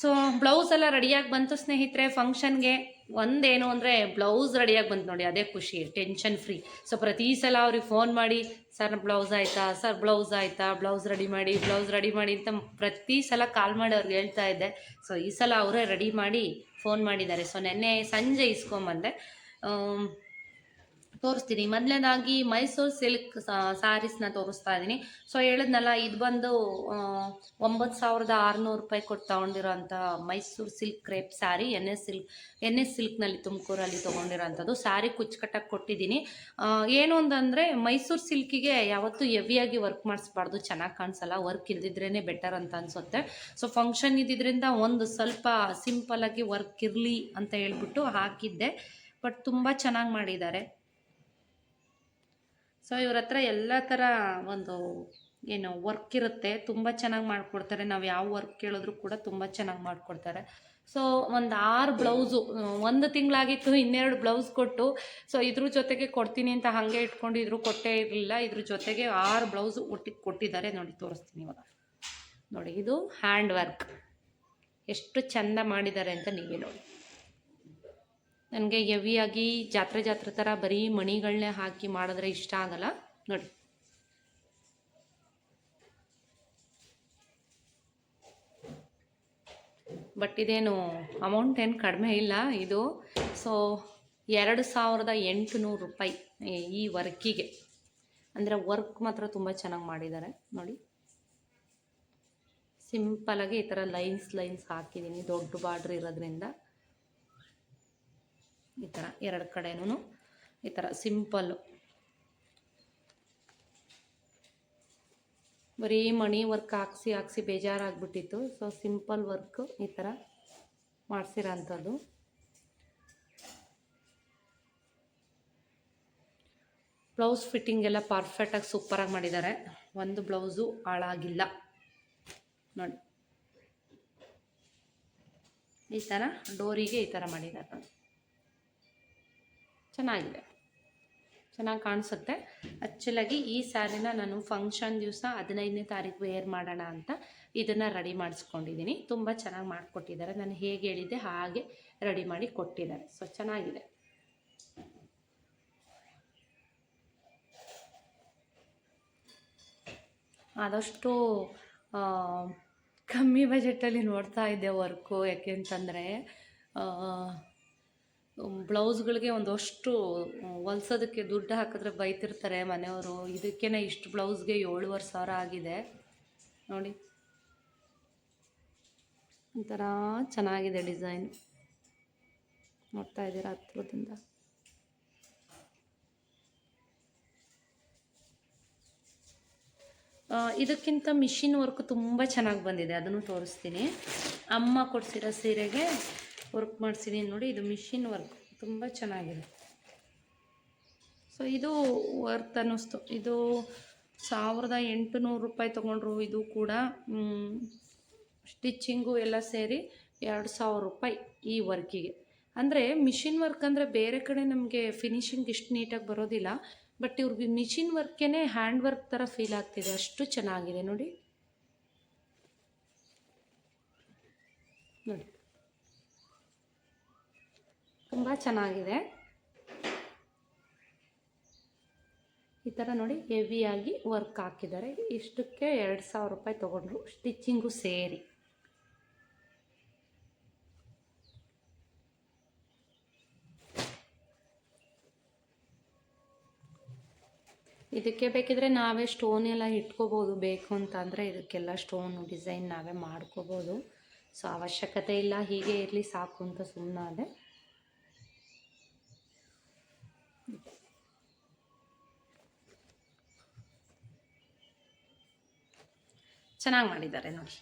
ಸೊ ಬ್ಲೌಸ್ ಎಲ್ಲ ರೆಡಿಯಾಗಿ ಬಂತು ಸ್ನೇಹಿತರೆ, ಫಂಕ್ಷನ್ಗೆ. ಒಂದೇನು ಅಂದರೆ ಬ್ಲೌಸ್ ರೆಡಿಯಾಗಿ ಬಂತು ನೋಡಿ, ಅದೇ ಖುಷಿ, ಟೆನ್ಷನ್ ಫ್ರೀ. ಸೊ ಪ್ರತಿ ಸಲ ಅವ್ರಿಗೆ ಫೋನ್ ಮಾಡಿ ಸರ್, ಬ್ಲೌಸ್ ಆಯಿತಾ? ಸರ್, ಬ್ಲೌಸ್ ಆಯಿತಾ? ಬ್ಲೌಸ್ ರೆಡಿ ಮಾಡಿ, ಬ್ಲೌಸ್ ರೆಡಿ ಮಾಡಿ ಅಂತ ಪ್ರತಿ ಸಲ ಕಾಲ್ ಮಾಡಿ ಅವ್ರಿಗೆ ಹೇಳ್ತಾ ಇದ್ದೆ. ಸೊ ಈ ಸಲ ಅವರೇ ರೆಡಿ ಮಾಡಿ ಫೋನ್ ಮಾಡಿದ್ದಾರೆ. ಸೊ ನೆನ್ನೆ ಸಂಜೆ ಇಸ್ಕೊಂಬಂದೆ. ತೋರಿಸ್ತೀನಿ. ಮೊದಲನೇದಾಗಿ ಮೈಸೂರು ಸಿಲ್ಕ್ ಸ್ಯಾರೀಸ್ನ ತೋರಿಸ್ತಾ ಇದ್ದೀನಿ. ಸೊ ಹೇಳಿದ್ನಲ್ಲ, ಇದು ಬಂದು ಒಂಬತ್ತು ಸಾವಿರದ ಆರುನೂರು ರೂಪಾಯಿ ಕೊಟ್ಟು ತೊಗೊಂಡಿರೋಂಥ Mysuru silk crepe sari, N S silk, N S ಸಿಲ್ಕ್ನಲ್ಲಿ ತುಮಕೂರಲ್ಲಿ ತೊಗೊಂಡಿರೋಂಥದ್ದು. ಸ್ಯಾರಿ ಕುಚ್ಚುಕಟ್ಟಾಗಿ ಕೊಟ್ಟಿದ್ದೀನಿ. ಏನು ಅಂತಂದರೆ, ಮೈಸೂರು ಸಿಲ್ಕಿಗೆ ಯಾವತ್ತೂ ಹೆವಿಯಾಗಿ ವರ್ಕ್ ಮಾಡಿಸ್ಬಾರ್ದು. ಚೆನ್ನಾಗಿ ಕಾಣಿಸಲ್ಲ. ವರ್ಕ್ ಇಲ್ದಿದ್ರೇ ಬೆಟರ್ ಅಂತ ಅನಿಸುತ್ತೆ. ಸೊ ಫಂಕ್ಷನ್ ಇದ್ದಿದ್ದರಿಂದ ಒಂದು ಸ್ವಲ್ಪ ಸಿಂಪಲ್ ಆಗಿ ವರ್ಕ್ ಇರಲಿ ಅಂತ ಹೇಳ್ಬಿಟ್ಟು ಹಾಕಿದ್ದೆ. ಬಟ್ ತುಂಬ ಚೆನ್ನಾಗಿ ಮಾಡಿದ್ದಾರೆ. ಸೊ ಇವ್ರ ಹತ್ರ ಎಲ್ಲ ಥರ ಒಂದು, ಏನು ವರ್ಕ್ ಇರುತ್ತೆ. ತುಂಬ ಚೆನ್ನಾಗಿ ಮಾಡಿಕೊಡ್ತಾರೆ. ನಾವು ಯಾವ ವರ್ಕ್ ಕೇಳಿದ್ರು ಕೂಡ ತುಂಬ ಚೆನ್ನಾಗಿ ಮಾಡಿಕೊಡ್ತಾರೆ. ಸೊ ಒಂದು ಆರು ಬ್ಲೌಸು ಒಂದು ತಿಂಗಳಾಗಿತ್ತು ಇನ್ನೆರಡು ಬ್ಲೌಸ್ ಕೊಟ್ಟು ಸೊ ಇದ್ರ ಜೊತೆಗೆ ಕೊಡ್ತೀನಿ ಅಂತ ಹಾಗೆ ಇಟ್ಕೊಂಡಿದ್ರು ಕೊಟ್ಟೇ ಇರಲಿಲ್ಲ. ಇದ್ರ ಜೊತೆಗೆ ಆರು ಬ್ಲೌಸು ಒಟ್ಟಿಗೆ ಕೊಟ್ಟಿದ್ದಾರೆ. ನೋಡಿ, ತೋರಿಸ್ತೀನಿ ಇವಾಗ. ನೋಡಿ, ಇದು ಹ್ಯಾಂಡ್ ವರ್ಕ್ ಎಷ್ಟು ಚಂದ ಮಾಡಿದ್ದಾರೆ ಅಂತ ನೀವೇ ನೋಡಿ. ನನಗೆ ಹೆವಿಯಾಗಿ ಜಾತ್ರೆ ಜಾತ್ರೆ ಥರ ಬರೀ ಮಣಿಗಳನ್ನೇ ಹಾಕಿ ಮಾಡಿದ್ರೆ ಇಷ್ಟ ಆಗಲ್ಲ. ನೋಡಿ. ಬಟ್ ಇದೇನು ಅಮೌಂಟ್ ಏನು ಕಡಿಮೆ ಇಲ್ಲ. ಇದು ಸೊ ಎರಡು ಸಾವಿರದ ಎಂಟುನೂರು ರೂಪಾಯಿ ಈ- ವರ್ಕಿಗೆ. ಅಂದರೆ ವರ್ಕ್ ಮಾತ್ರ ತುಂಬ ಚೆನ್ನಾಗಿ ಮಾಡಿದ್ದಾರೆ. ನೋಡಿ. ಸಿಂಪಲಾಗಿ ಈ ಥರ ಲೈನ್ಸ್ ಲೈನ್ಸ್ ಹಾಕಿದ್ದೀನಿ ದೊಡ್ಡ ಬಾರ್ಡ್ರ್ ಇರೋದ್ರಿಂದ. ಈ ಥರ ಎರಡು ಕಡೆನೂ ಈ ಥರ ಸಿಂಪಲ್ಲು. ಬರೀ ಮಣಿ ವರ್ಕ್ ಹಾಕ್ಸಿ ಹಾಕ್ಸಿ ಬೇಜಾರಾಗ್ಬಿಟ್ಟಿತ್ತು. ಸೊ ಸಿಂಪಲ್ ವರ್ಕ್ ಈ ಥರ ಮಾಡಿಸಿರೋ ಅಂಥದ್ದು. ಬ್ಲೌಸ್ ಫಿಟ್ಟಿಂಗ್ ಎಲ್ಲ ಪರ್ಫೆಕ್ಟಾಗಿ ಸೂಪರಾಗಿ ಮಾಡಿದ್ದಾರೆ. ಒಂದು ಬ್ಲೌಸು ಹಾಳಾಗಿಲ್ಲ. ನೋಡಿ. ಈ ಥರ ಡೋರಿಗೆ ಈ ಥರ ಮಾಡಿದ್ದಾರೆ. ನೋಡಿ ಚೆನ್ನಾಗಿದೆ. ಚೆನ್ನಾಗಿ ಕಾಣಿಸುತ್ತೆ. ಆ್ಯಕ್ಚುಲಾಗಿ ಈ ಸ್ಯಾರಿನ ನಾನು ಫಂಕ್ಷನ್ ದಿವಸ ಹದಿನೈದನೇ ತಾರೀಕು ವೇರ್ ಮಾಡೋಣ ಅಂತ ಇದನ್ನು ರೆಡಿ ಮಾಡಿಸ್ಕೊಂಡಿದ್ದೀನಿ. ತುಂಬ ಚೆನ್ನಾಗಿ ಮಾಡಿಕೊಟ್ಟಿದ್ದಾರೆ. ನಾನು ಹೇಗೆ ಹೇಳಿದ್ದೆ ಹಾಗೆ ರೆಡಿ ಮಾಡಿ ಕೊಟ್ಟಿದ್ದಾರೆ. ಸೊ, ಚೆನ್ನಾಗಿದೆ. ಆದಷ್ಟು ಕಮ್ಮಿ ಬಜೆಟಲ್ಲಿ ನೋಡ್ತಾ ಇದ್ದೆ ವರ್ಕು ಯಾಕೆ ಅಂತಂದರೆ ಬ್ಲೌಸ್ಗಳಿಗೆ ಒಂದಷ್ಟು ಹೊಲ್ಸೋದಕ್ಕೆ ದುಡ್ಡು ಹಾಕಿದ್ರೆ ಬೈತಿರ್ತಾರೆ ಮನೆಯವರು. ಇದಕ್ಕೇ ಇಷ್ಟು ಬ್ಲೌಸ್ಗೆ ಏಳುವರೆ ಸಾವಿರ ಆಗಿದೆ. ನೋಡಿ. ಒಂಥರ ಚೆನ್ನಾಗಿದೆ ಡಿಸೈನ್. ನೋಡ್ತಾ ಇದ್ದೀರಾ ಹತ್ರದಿಂದ? ಇದಕ್ಕಿಂತ ಮಿಷಿನ್ ವರ್ಕ್ ತುಂಬ ಚೆನ್ನಾಗಿ ಬಂದಿದೆ. ಅದನ್ನು ತೋರಿಸ್ತೀನಿ. ಅಮ್ಮ ಕೊಡಿಸಿರೋ ಸೀರೆಗೆ ವರ್ಕ್ ಮಾಡಿಸಿದ್ದೀನಿ ನೋಡಿ, ಇದು ಮಿಷಿನ್ ವರ್ಕ್ ತುಂಬ ಚೆನ್ನಾಗಿದೆ. ಸೊ ಇದು ವರ್ತ್ ಅನ್ನಿಸ್ತು. ಇದು ಸಾವಿರದ ಎಂಟುನೂರು ರೂಪಾಯಿ ತೊಗೊಂಡ್ರು ಇದು ಕೂಡ. ಸ್ಟಿಚ್ಚಿಂಗು ಎಲ್ಲ ಸೇರಿ ಎರಡು ಸಾವಿರ ರೂಪಾಯಿ ಈ ವರ್ಕಿಗೆ ಅಂದರೆ ಮಿಷಿನ್ ವರ್ಕ್ ಅಂದರೆ ಬೇರೆ ಕಡೆ ನಮಗೆ ಫಿನಿಶಿಂಗ್ ಇಷ್ಟು ನೀಟಾಗಿ ಬರೋದಿಲ್ಲ. ಬಟ್ ಇವ್ರಿಗೆ ಮಿಷಿನ್ ವರ್ಕೇ ಹ್ಯಾಂಡ್ ವರ್ಕ್ ಥರ ಫೀಲ್ ಆಗ್ತಿದೆ. ಅಷ್ಟು ಚೆನ್ನಾಗಿದೆ. ನೋಡಿ. ನೋಡಿ. ತುಂಬ ಚೆನ್ನಾಗಿದೆ. ಈ ಥರ ನೋಡಿ ಹೆವಿಯಾಗಿ ವರ್ಕ್ ಹಾಕಿದ್ದಾರೆ. ಇಷ್ಟಕ್ಕೆ ಎರಡು ಸಾವಿರ ರೂಪಾಯಿ ತೊಗೊಂಡ್ರು ಸ್ಟಿಚ್ಚಿಂಗು ಸೇರಿ. ಇದಕ್ಕೆ ಬೇಕಿದ್ರೆ ನಾವೇ ಸ್ಟೋನ್ ಎಲ್ಲ ಇಟ್ಕೋಬೋದು. ಬೇಕು ಅಂತಂದರೆ ಇದಕ್ಕೆಲ್ಲ ಸ್ಟೋನು ಡಿಸೈನ್ ನಾವೇ ಮಾಡ್ಕೋಬೋದು. ಸೊ ಅವಶ್ಯಕತೆ ಇಲ್ಲ. ಹೀಗೆ ಇರಲಿ ಸಾಕು ಅಂತ ಸುಮ್ಮನಾದೆ ಚೆನ್ನಾಗಿ ಮಾಡಿದ್ದಾರೆ ನೋಡಿ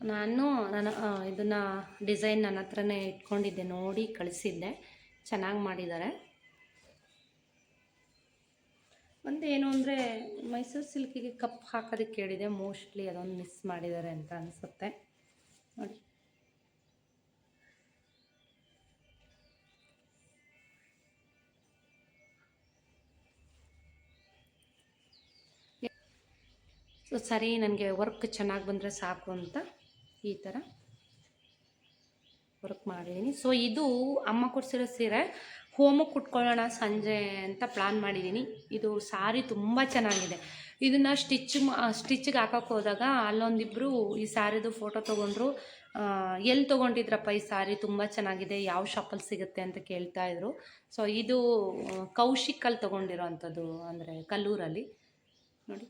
ನಾನು ನಾನು ಇದನ್ನು ಡಿಸೈನ್ ನನ್ನ ಹತ್ರನೇ ಇಟ್ಕೊಂಡಿದ್ದೆ, ನೋಡಿ ಕಳಿಸಿದ್ದೆ. ಚೆನ್ನಾಗಿ ಮಾಡಿದ್ದಾರೆ. ಒಂದು ಏನು ಅಂದರೆ, ಮೈಸೂರು ಸಿಲ್ಕಿಗೆ ಕಪ್ ಹಾಕೋದಕ್ಕೆ ಕೇಳಿದೆ ಮೋಸ್ಟ್ಲಿ ಅದೊಂದು ಮಿಸ್ ಮಾಡಿದ್ದಾರೆ ಅಂತ ಅನಿಸುತ್ತೆ. ನೋಡಿ. ಸೊ ಸರಿ, ನನಗೆ ವರ್ಕ್ ಚೆನ್ನಾಗಿ ಬಂದರೆ ಸಾಕು ಅಂತ ಈ ಥರ ವರ್ಕ್ ಮಾಡಿದ್ದೀನಿ ಸೊ ಇದು ಅಮ್ಮ ಕೊಡ್ಸಿರೋ ಸೀರೆ ಹೋಮಕ್ಕೆ ಉಟ್ಕೊಳ್ಳೋಣ ಸಂಜೆ ಅಂತ ಪ್ಲ್ಯಾನ್ ಮಾಡಿದ್ದೀನಿ ಇದು ಸಾರಿ ತುಂಬ ಚೆನ್ನಾಗಿದೆ. ಇದನ್ನು ಸ್ಟಿಚ್ ಸ್ಟಿಚ್ಗೆ ಹಾಕೋಕೆ ಹೋದಾಗ ಅಲ್ಲೊಂದಿಬ್ಬರು ಈ ಸ್ಯಾರಿದು ಫೋಟೋ ತೊಗೊಂಡ್ರು. ಎಲ್ಲಿ ತೊಗೊಂಡಿದ್ರಪ್ಪ ಈ ಸಾರಿ ತುಂಬ ಚೆನ್ನಾಗಿದೆ. ಯಾವ ಶಾಪಲ್ಲಿ ಸಿಗುತ್ತೆ ಅಂತ ಕೇಳ್ತಾ ಇದ್ರು. ಸೊ ಇದು ಕೌಶಿಕಲ್ಲಿ ತೊಗೊಂಡಿರೋ ಅಂಥದ್ದು ಅಂದರೆ ಕಲ್ಲೂರಲ್ಲಿ. ನೋಡಿ.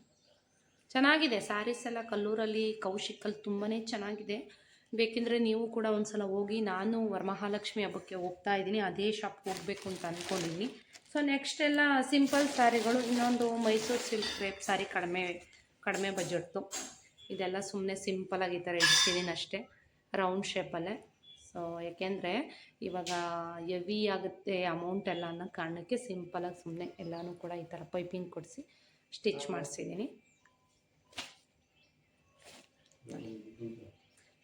ಚೆನ್ನಾಗಿದೆ. ಸ್ಯಾರೀಸ್ ಎಲ್ಲ ಕಲ್ಲೂರಲ್ಲಿ ಕೌಶಿಕಲ್ಲಿ ತುಂಬಾ ಚೆನ್ನಾಗಿದೆ. ಬೇಕೆಂದರೆ ನೀವು ಕೂಡ ಒಂದ್ಸಲ ಹೋಗಿ ನಾನು ವರಮಹಾಲಕ್ಷ್ಮಿ ಹಬ್ಬಕ್ಕೆ ಹೋಗ್ತಾ ಇದ್ದೀನಿ. ಅದೇ ಶಾಪ್ಗೆ ಹೋಗಬೇಕು ಅಂತ ಅಂದ್ಕೊಂಡಿದ್ದೀನಿ ಸೊ ನೆಕ್ಸ್ಟ್ ಎಲ್ಲ ಸಿಂಪಲ್ ಸ್ಯಾರಿಗಳು ಇನ್ನೊಂದು ಮೈಸೂರು ಸಿಲ್ಕ್ ರೇಪ್ ಸ್ಯಾರಿ ಕಡಿಮೆ ಕಡಿಮೆ ಬಜೆಟ್ದು ಇದೆಲ್ಲ ಸುಮ್ಮನೆ ಸಿಂಪಲಾಗಿ ಈ ಥರ ಇಡ್ತಿದ್ದೀನಿ ಅಷ್ಟೇ ರೌಂಡ್ ಶೇಪಲ್ಲೇ ಸೊ ಯಾಕೆಂದರೆ ಇವಾಗ ಹೆವಿ ಆಗುತ್ತೆ ಅಮೌಂಟ್ ಎಲ್ಲ ಅನ್ನೋ ಕಾರಣಕ್ಕೆ ಸಿಂಪಲಾಗಿ ಸುಮ್ಮನೆ ಎಲ್ಲನೂ ಕೂಡ ಈ ಥರ ಪೈಪಿಂಗ್ ಕೊಡಿಸಿ ಸ್ಟಿಚ್ ಮಾಡಿಸಿದ್ದೀನಿ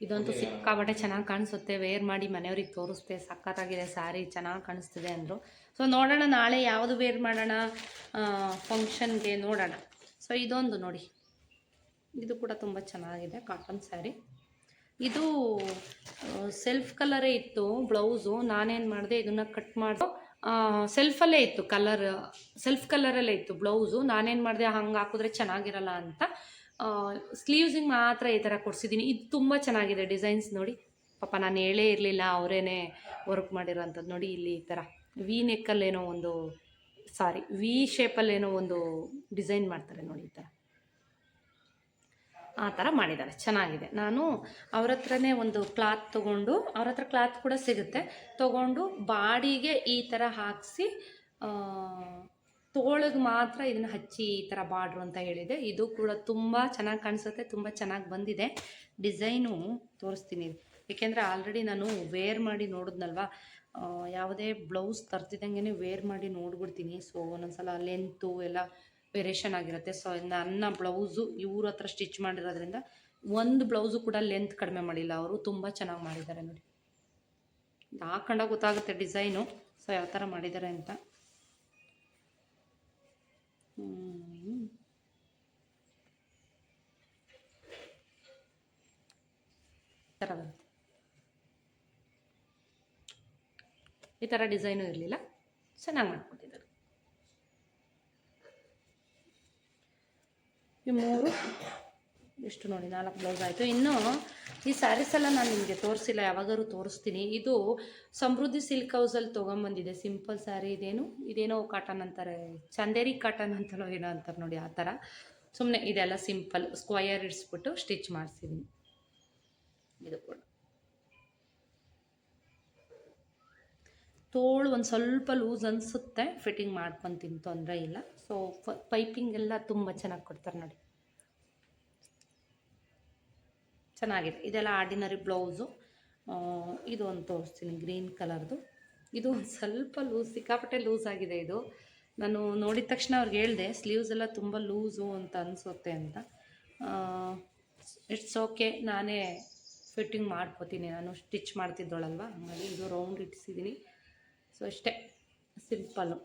ಇದಂತೂ ಸಿಕ್ಕಾಬಟ್ಟೆ ಚೆನ್ನಾಗಿ ಕಾಣಿಸುತ್ತೆ. ವೇರ್ ಮಾಡಿ ಮನೆಯವ್ರಿಗೆ ತೋರಿಸ್ದೆ ಸಖತ್ತಾಗಿದೆ ಸ್ಯಾರಿ ಚೆನ್ನಾಗಿ ಕಾಣಿಸ್ತಿದೆ ಅಂದರು. ಸೊ ನೋಡೋಣ, ನಾಳೆ ಯಾವುದು ವೇರ್ ಮಾಡೋಣ? ಫಂಕ್ಷನ್ಗೆ ನೋಡೋಣ. ಸೊ ಇದೊಂದು ನೋಡಿ. ಇದು ಕೂಡ ತುಂಬ ಚೆನ್ನಾಗಿದೆ ಕಾಟನ್ ಸ್ಯಾರಿ ಇದು ಸೆಲ್ಫ್ ಕಲರೇ ಇತ್ತು ಬ್ಲೌಸು ನಾನೇನು ಮಾಡಿದೆ, ಇದನ್ನು ಕಟ್ ಮಾಡಿ ಸೆಲ್ಫಲ್ಲೇ ಇತ್ತು ಕಲರ್ ಸೆಲ್ಫ್ ಕಲರಲ್ಲೇ ಇತ್ತು ಬ್ಲೌಸು ನಾನೇನು ಮಾಡಿದೆ, ಹಂಗೆ ಹಾಕಿದ್ರೆ ಚೆನ್ನಾಗಿರಲ್ಲ ಅಂತ. ಸ್ಲೀವ್ಸಿಗೆ ಮಾತ್ರ ಈ ಥರ ಕೊಡಿಸಿದ್ದೀನಿ ಇದು ತುಂಬ ಚೆನ್ನಾಗಿದೆ ಡಿಸೈನ್ಸ್ ನೋಡಿ. ಪಾಪ ನಾನು ಹೇಳೇ ಇರಲಿಲ್ಲ, ಅವರೇನೆ ವರ್ಕ್ ಮಾಡಿರೋಂಥದ್ದು ನೋಡಿ ಇಲ್ಲಿ ಈ ಥರ ವಿ ನೆಕ್ಕಲ್ಲೇನೋ ಒಂದು ಸಾರಿ ವಿ ಶೇಪಲ್ಲೇನೋ ಒಂದು ಡಿಸೈನ್ ಮಾಡ್ತಾರೆ ನೋಡಿ ಈ ಥರ ಆ ಥರ ಮಾಡಿದ್ದಾರೆ. ಚೆನ್ನಾಗಿದೆ. ನಾನು ಅವ್ರ ಹತ್ರನೇ ಒಂದು ಕ್ಲಾತ್ ತೊಗೊಂಡು, ಅವ್ರ ಹತ್ರ ಕ್ಲಾತ್ ಕೂಡ ಸಿಗುತ್ತೆ. ತೊಗೊಂಡು ಬಾಡಿಗೆ ಈ ಥರ ಹಾಕಿಸಿ ತೋಳಿಗೆ ಮಾತ್ರ ಇದನ್ನು ಹಚ್ಚಿ ಈ ಥರ ಬಾರ್ಡ್ರು ಅಂತ ಹೇಳಿದೆ. ಇದು ಕೂಡ ತುಂಬ ಚೆನ್ನಾಗಿ ಕಾಣಿಸುತ್ತೆ, ತುಂಬ ಚೆನ್ನಾಗಿ ಬಂದಿದೆ. ಡಿಸೈನು ತೋರಿಸ್ತೀನಿ. ಏಕೆಂದರೆ ಆಲ್ರೆಡಿ ನಾನು ವೇರ್ ಮಾಡಿ ನೋಡಿದ್ನಲ್ವ? ಯಾವುದೇ ಬ್ಲೌಸ್ ತರ್ತಿದ್ದಂಗೆ ವೇರ್ ಮಾಡಿ ನೋಡ್ಬಿಡ್ತೀನಿ. ಸೊ ಒಂದೊಂದ್ಸಲ ಲೆಂತು ಎಲ್ಲ ವೇರಿಯೇಷನ್ ಆಗಿರುತ್ತೆ. ಸೊ ನನ್ನ ಬ್ಲೌಸು ಇವ್ರ ಹತ್ರ ಸ್ಟಿಚ್ ಮಾಡಿರೋದ್ರಿಂದ ಒಂದು ಬ್ಲೌಸು ಕೂಡ ಲೆಂತ್ ಕಡಿಮೆ ಮಾಡಿಲ್ಲ. ಅವರು ತುಂಬ ಚೆನ್ನಾಗಿ ಮಾಡಿದ್ದಾರೆ ನೋಡಿ. ಹಾಕೊಂಡಾಗ ಗೊತ್ತಾಗುತ್ತೆ ಡಿಸೈನು. ಸೊ ಯಾವ ಥರ ಮಾಡಿದ್ದಾರೆ ಅಂತ. ಹ್ಮ್. ಈ ಥರ ಬರುತ್ತೆ ಈ ಥರ ಡಿಸೈನು ಇರಲಿಲ್ಲ. ಚೆನ್ನಾಗಿ ಮಾಡ್ಕೊಟ್ಟಿದ್ದಾರೆ. ಈ ಮೂರು ಇಷ್ಟು ನೋಡಿ, ನಾಲ್ಕು ಬ್ಲೌಸ್ ಆಯಿತು. ಇನ್ನು ಈ ಸ್ಯಾರೀಸ್ ಎಲ್ಲ ನಾನು ನಿಮಗೆ ತೋರಿಸಿಲ್ಲ, ಯಾವಾಗಾದ್ರೂ ತೋರಿಸ್ತೀನಿ. ಇದು ಸಮೃದ್ಧಿ ಸಿಲ್ಕ್ ಹೌಸಲ್ಲಿ ತೊಗೊಂಬಂದಿದೆ. ಸಿಂಪಲ್ ಸ್ಯಾರಿ ಇದೇನು? ಇದೇನೋ ಕಾಟನ್ ಅಂತಾರೆ. ಚಂದೇರಿ ಕಾಟನ್ ಅಂತಲೋ ಏನೋ ಅಂತಾರೆ ನೋಡಿ, ಆ ಥರ. ಸುಮ್ಮನೆ ಇದೆಲ್ಲ ಸಿಂಪಲ್ ಸ್ಕ್ವಯರ್ ಇಡಿಸ್ಬಿಟ್ಟು ಸ್ಟಿಚ್ ಮಾಡಿಸಿದ್ದೀನಿ ಇದು ಕೂಡ. ತೋಳು ಒಂದು ಸ್ವಲ್ಪ ಲೂಸ್ ಅನಿಸುತ್ತೆ. ಫಿಟ್ಟಿಂಗ್ ಮಾಡ್ಕೊತೀನಿ ತೊಂದರೆ ಇಲ್ಲ. ಸೊ ಪೈಪಿಂಗ್ ಎಲ್ಲ ತುಂಬ ಚೆನ್ನಾಗಿ ಕೊಡ್ತಾರೆ ನೋಡಿ. ಚೆನ್ನಾಗಿದೆ. ಇದೆಲ್ಲ ಆರ್ಡಿನರಿ ಬ್ಲೌಸು ಇದು ಒಂದು ತೋರಿಸ್ತೀನಿ ಗ್ರೀನ್ ಕಲರ್ದು ಇದು ಒಂದು ಸ್ವಲ್ಪ ಲೂಸ್ ಸಿಕ್ಕಾಪಟ್ಟೆ ಲೂಸ್ ಆಗಿದೆ ಇದು. ನಾನು ನೋಡಿದ ತಕ್ಷಣ ಅವ್ರಿಗೆ ಹೇಳಿದೆ ಸ್ಲೀವ್ಸ್ ಎಲ್ಲ ತುಂಬ ಲೂಸು ಅಂತ ಅನಿಸುತ್ತೆ ಅಂತ. ಇಟ್ಸ್ ಓಕೆ ನಾನೇ ಫಿಟ್ಟಿಂಗ್ ಮಾಡ್ಕೋತೀನಿ. ನಾನು ಸ್ಟಿಚ್ ಮಾಡ್ತಿದ್ದೋಳಲ್ವ? ಹಾಗಾಗಿ ಇದು ರೌಂಡ್ ಇಟ್ಸಿದ್ದೀನಿ ಸೊ ಅಷ್ಟೇ. ಸಿಂಪಲ್ಲು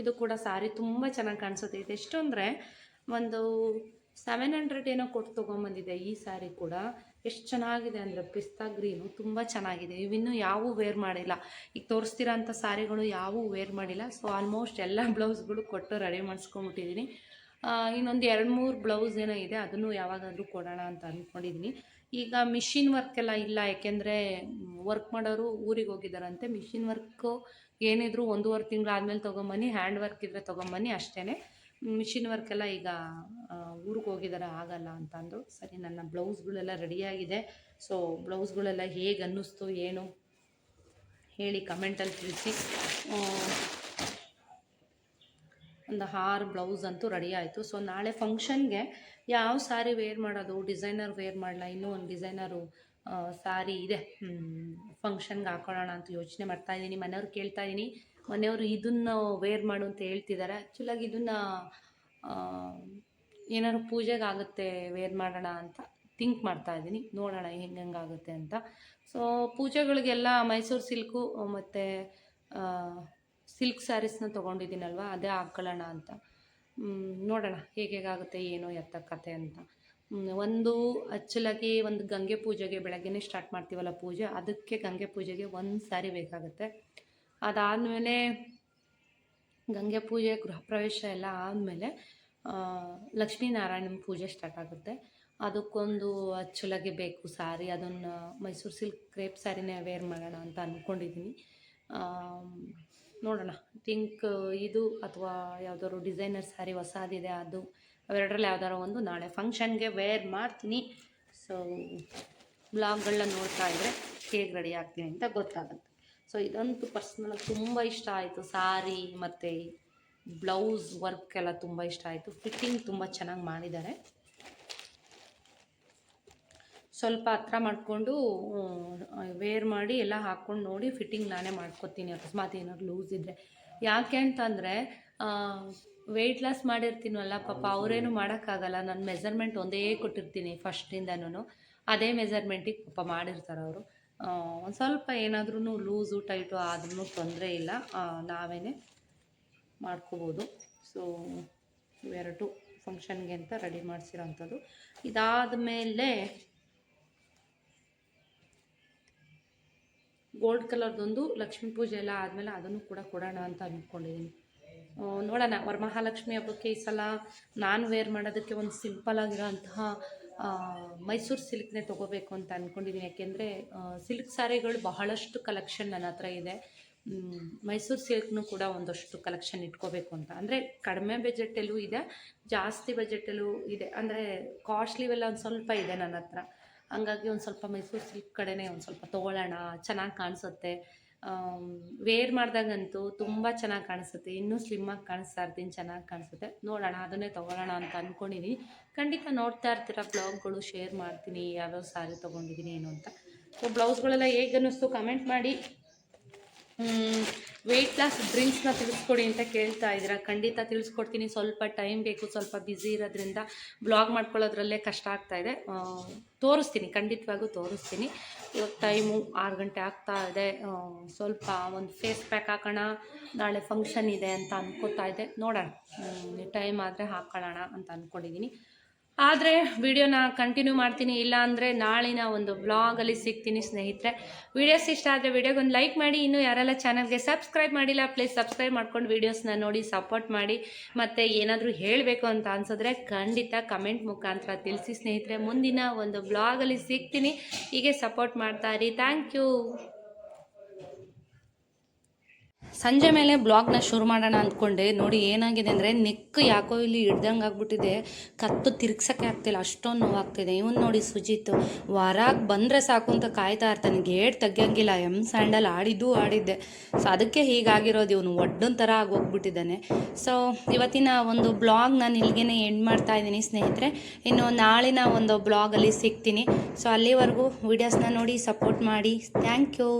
ಇದು ಕೂಡ ಸಾರಿ ತುಂಬ ಚೆನ್ನಾಗಿ ಕಾಣಿಸುತ್ತೆ. ಇದು ಎಷ್ಟು ಅಂದರೆ ಒಂದು ಸೆವೆನ್ ಹಂಡ್ರೆಡ್ ಏನೋ ಕೊಟ್ಟು ತೊಗೊಂಬಂದಿದೆ ಈ ಸ್ಯಾರಿ ಕೂಡ. ಎಷ್ಟು ಚೆನ್ನಾಗಿದೆ ಅಂದರೆ ಪಿಸ್ತಾ ಗ್ರೀನು ತುಂಬ ಚೆನ್ನಾಗಿದೆ. ಇವಿನ್ನು ಯಾವೂ ವೇರ್ ಮಾಡಿಲ್ಲ. ಈಗ ತೋರಿಸ್ತಿರೋ ಅಂಥ ಸ್ಯಾರಿಗಳು ಯಾವೂ ವೇರ್ ಮಾಡಿಲ್ಲ. ಸೊ ಆಲ್ಮೋಸ್ಟ್ ಎಲ್ಲ ಬ್ಲೌಸ್ಗಳು ಕೊಟ್ಟು ರೆಡಿ ಮಾಡಿಸ್ಕೊಂಬಿಟ್ಟಿದ್ದೀನಿ ಇನ್ನೊಂದು ಎರಡು ಮೂರು ಬ್ಲೌಸ್ ಏನೋ ಇದೆ, ಅದನ್ನು ಯಾವಾಗಾದರೂ ಕೊಡೋಣ ಅಂತ ಅಂದ್ಕೊಂಡಿದ್ದೀನಿ ಈಗ ಮಿಷಿನ್ ಎಲ್ಲ ಇಲ್ಲ, ಯಾಕೆಂದರೆ ವರ್ಕ್ ಮಾಡೋರು ಊರಿಗೆ ಹೋಗಿದ್ದಾರಂತೆ. ಮಿಷಿನ್ ವರ್ಕು ಏನಿದ್ರು ಒಂದೂವರೆ ತಿಂಗಳಾದ್ಮೇಲೆ ತೊಗೊಂಬನ್ನಿ ಹ್ಯಾಂಡ್ ವರ್ಕ್ ಇದ್ದರೆ ತೊಗೊಂಬನ್ನಿ ಅಷ್ಟೇ ಮಿಷಿನ್ ವರ್ಕ್ ಎಲ್ಲ ಈಗ ಊರಿಗೆ ಹೋಗಿದ್ದಾರೆ ಆಗಲ್ಲ ಅಂತ ಅಂದರು ಸರಿ, ನನ್ನ ಬ್ಲೌಸ್ಗಳೆಲ್ಲ ರೆಡಿಯಾಗಿದೆ ಸೊ ಬ್ಲೌಸ್ಗಳೆಲ್ಲ ಹೇಗೆ ಅನ್ನಿಸ್ತು, ಏನು? ಹೇಳಿ ಕಮೆಂಟಲ್ಲಿ ತಿಳಿಸಿ. ಒಂದು ಆರು ಬ್ಲೌಸ್ ಅಂತೂ ರೆಡಿ ಆಯಿತು. ಸೊ ನಾಳೆ ಫಂಕ್ಷನ್ಗೆ ಯಾವ ಸಾರಿ ವೇರ್ ಮಾಡೋದು ಡಿಸೈನರ್ ವೇರ್ ಮಾಡಲ್ಲ ಇನ್ನೂ ಒಂದು ಡಿಸೈನರು ಸಾರಿ ಇದೆ. ಫಂಕ್ಷನ್ಗೆ ಹಾಕೊಳ್ಳೋಣ ಅಂತ ಯೋಚನೆ ಮಾಡ್ತಾಯಿದ್ದೀನಿ ಮನೆಯವ್ರು ಕೇಳ್ತಾ ಇದ್ದೀನಿ. ಮನೆಯವರು ಇದನ್ನು ವೇರ್ ಮಾಡು ಅಂತ ಹೇಳ್ತಿದ್ದಾರೆ ಆ್ಯಕ್ಚುಲಾಗಿ ಇದನ್ನು ಏನಾದ್ರು ಪೂಜೆಗೆ ಆಗುತ್ತೆ ವೇರ್ ಮಾಡೋಣ ಅಂತ ಥಿಂಕ್ ಮಾಡ್ತಾ ಇದ್ದೀನಿ. ನೋಡೋಣ ಹೆಂಗೆ ಹೆಂಗಾಗುತ್ತೆ ಅಂತ. ಸೊ ಪೂಜೆಗಳಿಗೆಲ್ಲ ಮೈಸೂರು ಸಿಲ್ಕು ಮತ್ತು ಸಿಲ್ಕ್ ಸ್ಯಾರೀಸ್ನ ತೊಗೊಂಡಿದ್ದೀನಲ್ವ? ಅದೇ ಹಾಕ್ಕೊಳ್ಳೋಣ ಅಂತ. ನೋಡೋಣ ಹೇಗೆ ಹೇಗಾಗುತ್ತೆ ಏನೋ ಎತ್ತ ಕತೆ ಅಂತ. ಒಂದು ಆ್ಯಕ್ಚುಲಾಗಿ ಒಂದು ಗಂಗೆ ಪೂಜೆಗೆ ಬೆಳಗ್ಗೆನೇ ಸ್ಟಾರ್ಟ್ ಮಾಡ್ತೀವಲ್ಲ ಪೂಜೆ, ಅದಕ್ಕೆ ಗಂಗೆ ಪೂಜೆಗೆ ಒಂದು ಸ್ಯಾರಿ ಬೇಕಾಗುತ್ತೆ. ಅದಾದಮೇಲೆ ಗಂಗೆ ಪೂಜೆ, ಗೃಹ ಪ್ರವೇಶ ಎಲ್ಲ ಆದಮೇಲೆ ಲಕ್ಷ್ಮೀನಾರಾಯಣನ ಪೂಜೆ ಸ್ಟಾರ್ಟ್ ಆಗುತ್ತೆ. ಅದಕ್ಕೊಂದು ಅಚ್ಚುಲಗೆ ಬೇಕು ಸಾರಿ, ಅದನ್ನು ಮೈಸೂರು ಸಿಲ್ಕ್ ಕ್ರೇಪ್ ಸ್ಯಾರಿನೇ ವೇರ್ ಮಾಡೋಣ ಅಂತ ಅಂದ್ಕೊಂಡಿದ್ದೀನಿ ನೋಡೋಣ ಥಿಂಕ್ ಇದು ಅಥವಾ ಯಾವ್ದಾದ್ರು ಡಿಸೈನರ್ ಸ್ಯಾರಿ ಹೊಸದಿದೆ ಅದು, ಅವೆರಡರಲ್ಲಿ ಯಾವ್ದಾದ್ರು ಒಂದು ನಾಳೆ ಫಂಕ್ಷನ್ಗೆ ವೇರ್ ಮಾಡ್ತೀನಿ. ಸೊ ಬ್ಲಾಗ್ಗಳನ್ನ ನೋಡ್ತಾ ಇದ್ರೆ ಹೇಗೆ ರೆಡಿ ಆಗ್ತೀನಿ ಅಂತ ಗೊತ್ತಾಗುತ್ತೆ. ಸೊ ಇದಂತೂ ಪರ್ಸ್ನಲಾಗಿ ತುಂಬ ಇಷ್ಟ ಆಯಿತು. ಸಾರಿ ಮತ್ತು ಬ್ಲೌಸ್ ವರ್ಕ್ ಎಲ್ಲ ತುಂಬ ಇಷ್ಟ ಆಯಿತು. ಫಿಟ್ಟಿಂಗ್ ತುಂಬ ಚೆನ್ನಾಗಿ ಮಾಡಿದ್ದಾರೆ. ಸ್ವಲ್ಪ ಹತ್ರ ಮಾಡಿಕೊಂಡು ವೇರ್ ಮಾಡಿ ಎಲ್ಲ ಹಾಕ್ಕೊಂಡು ನೋಡಿ ಫಿಟ್ಟಿಂಗ್ ನಾನೇ ಮಾಡ್ಕೊತೀನಿ. ಅಕಸ್ಮಾತ್ ಏನಾದ್ರು ಲೂಸ್ ಇದ್ದರೆ ಯಾಕೆ ಅಂತಂದರೆ ವೆಯ್ಟ್ ಲಾಸ್ ಮಾಡಿರ್ತೀನಲ್ಲ ಪಾಪ ಅವರೇನು ಮಾಡೋಕ್ಕಾಗಲ್ಲ. ನಾನು ಮೆಸರ್ಮೆಂಟ್ ಒಂದೇ ಕೊಟ್ಟಿರ್ತೀನಿ ಫಸ್ಟಿಂದನೂ ಅದೇ ಮೆಸರ್ಮೆಂಟಿಗೆ ಪಾಪ ಮಾಡಿರ್ತಾರೆ ಅವರು ಒಂದು ಸ್ವಲ್ಪ ಏನಾದ್ರೂ ಲೂಸು, ಟೈಟು ಆದ್ರೂ ತೊಂದರೆ ಇಲ್ಲ. ನಾವೇ ಮಾಡ್ಕೋಬೋದು. ಸೊ ಇವೆರಡು ಫಂಕ್ಷನ್ಗೆ ಅಂತ ರೆಡಿ ಮಾಡಿಸಿರೋಂಥದ್ದು. ಇದಾದ ಮೇಲೆ ಗೋಲ್ಡ್ ಕಲರ್ದೊಂದು ಲಕ್ಷ್ಮೀ ಪೂಜೆ ಎಲ್ಲ ಆದಮೇಲೆ ಅದನ್ನು ಕೂಡ ಕೊಡೋಣ ಅಂತ ಅಂದ್ಕೊಂಡಿದ್ದೀನಿ ನೋಡೋಣ. ವರಮಹಾಲಕ್ಷ್ಮಿ ಹಬ್ಬಕ್ಕೆ ಈ ಸಲ ನಾನು ವೇರ್ ಮಾಡೋದಕ್ಕೆ ಒಂದು ಸಿಂಪಲ್ ಆಗಿರೋಂತಹ ಮೈಸೂರು ಸಿಲ್ಕ್ನೇ ತೊಗೋಬೇಕು ಅಂತ ಅಂದ್ಕೊಂಡಿದ್ದೀನಿ ಯಾಕೆಂದರೆ ಸಿಲ್ಕ್ ಸ್ಯಾರಿಗಳು ಬಹಳಷ್ಟು ಕಲೆಕ್ಷನ್ ನನ್ನ ಹತ್ರ ಇದೆ. ಮೈಸೂರು ಸಿಲ್ಕ್ನು ಕೂಡ ಒಂದಷ್ಟು ಕಲೆಕ್ಷನ್ ಇಟ್ಕೋಬೇಕು ಅಂತ. ಅಂದರೆ ಕಡಿಮೆ ಬಜೆಟಲ್ಲೂ ಇದೆ, ಜಾಸ್ತಿ ಬಜೆಟಲ್ಲೂ ಇದೆ. ಅಂದರೆ ಕಾಸ್ಟ್ಲಿವೆಲ್ಲ ಒಂದು ಸ್ವಲ್ಪ ಇದೆ ನನ್ನ ಹತ್ರ. ಹಂಗಾಗಿ ಒಂದು ಸ್ವಲ್ಪ ಮೈಸೂರು ಸಿಲ್ಕ್ ಕಡೆನೇ ಒಂದು ಸ್ವಲ್ಪ ತೊಗೊಳ್ಳೋಣ. ಚೆನ್ನಾಗಿ ಕಾಣಿಸುತ್ತೆ. ವೇರ್ ಮಾಡಿದಾಗಂತೂ ತುಂಬ ಚೆನ್ನಾಗಿ ಕಾಣಿಸುತ್ತೆ. ಇನ್ನೂ ಸ್ಲಿಮ್ಮಾಗಿ ಕಾಣಿಸ್ತಾ ಇರ್ತೀನಿ, ಚೆನ್ನಾಗಿ ಕಾಣಿಸುತ್ತೆ. ನೋಡೋಣ, ಅದನ್ನೇ ತೊಗೊಳ್ಳೋಣ ಅಂತ ಅಂದ್ಕೊಂಡಿದ್ದೀನಿ ಖಂಡಿತ ನೋಡ್ತಾ ಇರ್ತೀರ ಬ್ಲಾಗ್ಗಳು ಶೇರ್ ಮಾಡ್ತೀನಿ, ಯಾವ್ಯಾವ ಸಾರಿ ತೊಗೊಂಡಿದ್ದೀನಿ ಏನು ಅಂತ. ಸೊ ಬ್ಲೌಸ್ಗಳೆಲ್ಲ ಹೇಗೆ ಅನ್ನಿಸ್ತು ಕಮೆಂಟ್ ಮಾಡಿ. ವೆಯ್ಟ್ ಲಾಸ್ ಡ್ರಿಂಕ್ಸ್ನ ತಿಳಿಸ್ಕೊಡಿ ಅಂತ ಕೇಳ್ತಾ ಇದ್ದೀರಾ. ಖಂಡಿತ ತಿಳಿಸ್ಕೊಡ್ತೀನಿ. ಸ್ವಲ್ಪ ಟೈಮ್ ಬೇಕು, ಸ್ವಲ್ಪ ಬ್ಯುಸಿ ಇರೋದ್ರಿಂದ ಬ್ಲಾಗ್ ಮಾಡ್ಕೊಳ್ಳೋದ್ರಲ್ಲೇ ಕಷ್ಟ ಆಗ್ತಾ ಇದೆ. ತೋರಿಸ್ತೀನಿ. ಖಂಡಿತವಾಗೂ ತೋರಿಸ್ತೀನಿ. ಇವಾಗ ಟೈಮು ಆರು ಗಂಟೆ ಆಗ್ತಾ ಇದೆ. ಸ್ವಲ್ಪ ಒಂದು ಫೇಸ್ ಪ್ಯಾಕ್ ಹಾಕೋಣ. ನಾಳೆ ಫಂಕ್ಷನ್ ಇದೆ ಅಂತ ಅಂದ್ಕೋತಾ ಇದೆ ನೋಡೋಣ. ಟೈಮ್ ಆದರೆ ಹಾಕೊಳ್ಳೋಣ ಅಂತ ಅಂದ್ಕೊಂಡಿದ್ದೀನಿ ಆದರೆ ವಿಡಿಯೋನ ಕಂಟಿನ್ಯೂ ಮಾಡ್ತೀನಿ ಇಲ್ಲ ಅಂದರೆ ನಾಳಿನ ಒಂದು ಬ್ಲಾಗಲ್ಲಿ ಸಿಗ್ತೀನಿ ಸ್ನೇಹಿತರೆ. ವಿಡಿಯೋಸ್ ಇಷ್ಟ ಆದರೆ ವಿಡಿಯೋಗೊಂದು ಲೈಕ್ ಮಾಡಿ, ಇನ್ನೂ ಯಾರೆಲ್ಲ ಚಾನಲ್ಗೆ ಸಬ್ಸ್ಕ್ರೈಬ್ ಮಾಡಿಲ್ಲ ಪ್ಲೀಸ್ ಸಬ್ಸ್ಕ್ರೈಬ್ ಮಾಡ್ಕೊಂಡು ವೀಡಿಯೋಸ್ನ ನೋಡಿ ಸಪೋರ್ಟ್ ಮಾಡಿ. ಮತ್ತು ಏನಾದರೂ ಹೇಳಬೇಕು ಅಂತ ಅನ್ಸಿದ್ರೆ ಖಂಡಿತ ಕಮೆಂಟ್ ಮುಖಾಂತರ ತಿಳಿಸಿ ಸ್ನೇಹಿತರೆ. ಮುಂದಿನ ಒಂದು ಬ್ಲಾಗಲ್ಲಿ ಸಿಗ್ತೀನಿ. ಹೀಗೆ ಸಪೋರ್ಟ್ ಮಾಡ್ತಾ ಇರಿ. ಥ್ಯಾಂಕ್ ಯು ಸಂಜೆ ಮೇಲೆ ಬ್ಲಾಗ್ನ ಶುರು ಮಾಡೋಣ ಅಂದ್ಕೊಂಡೆ. ನೋಡಿ ಏನಾಗಿದೆ ಅಂದರೆ ನೆಕ್ ಯಾಕೋ ಇಲ್ಲಿ ಹಿಡ್ದಂಗೆ ಆಗ್ಬಿಟ್ಟಿದೆ. ಕತ್ತು ತಿರ್ಗ್ಸೋಕ್ಕೆ ಆಗ್ತಿಲ್ಲ, ಅಷ್ಟೊಂದು ನೋವಾಗ್ತಿದೆ. ಇವನು ನೋಡಿ ಸುಜಿತ್, ವಾರಾಗ ಬಂದರೆ ಸಾಕು ಅಂತ ಕಾಯ್ತಾ ಇರ್ತಾನೆ. ಗೇಟ್ ತೆಗಿಯಂಗಿಲ್ಲ. ಎಂ ಸ್ಯಾಂಡಲ್ ಆಡಿದ್ದು ಆಡಿದ್ದೆ. ಸೊ ಅದಕ್ಕೆ ಹೀಗಾಗಿರೋದು. ಇವನು ಒಡ್ಡನ್ ಥರ ಆಗೋಗ್ಬಿಟ್ಟಿದ್ದಾನೆ. ಸೊ ಇವತ್ತಿನ ಒಂದು ಬ್ಲಾಗ್ ನಾನು ಇಲ್ಲಿಗೆ ಎಂಡ್ ಮಾಡ್ತಾ ಇದ್ದೀನಿ ಸ್ನೇಹಿತರೆ. ಇನ್ನು ನಾಳಿನ ಒಂದು ಬ್ಲಾಗಲ್ಲಿ ಸಿಗ್ತೀನಿ. ಸೊ ಅಲ್ಲಿವರೆಗೂ ವೀಡಿಯೋಸ್ನ ನೋಡಿ, ಸಪೋರ್ಟ್ ಮಾಡಿ. Thank you.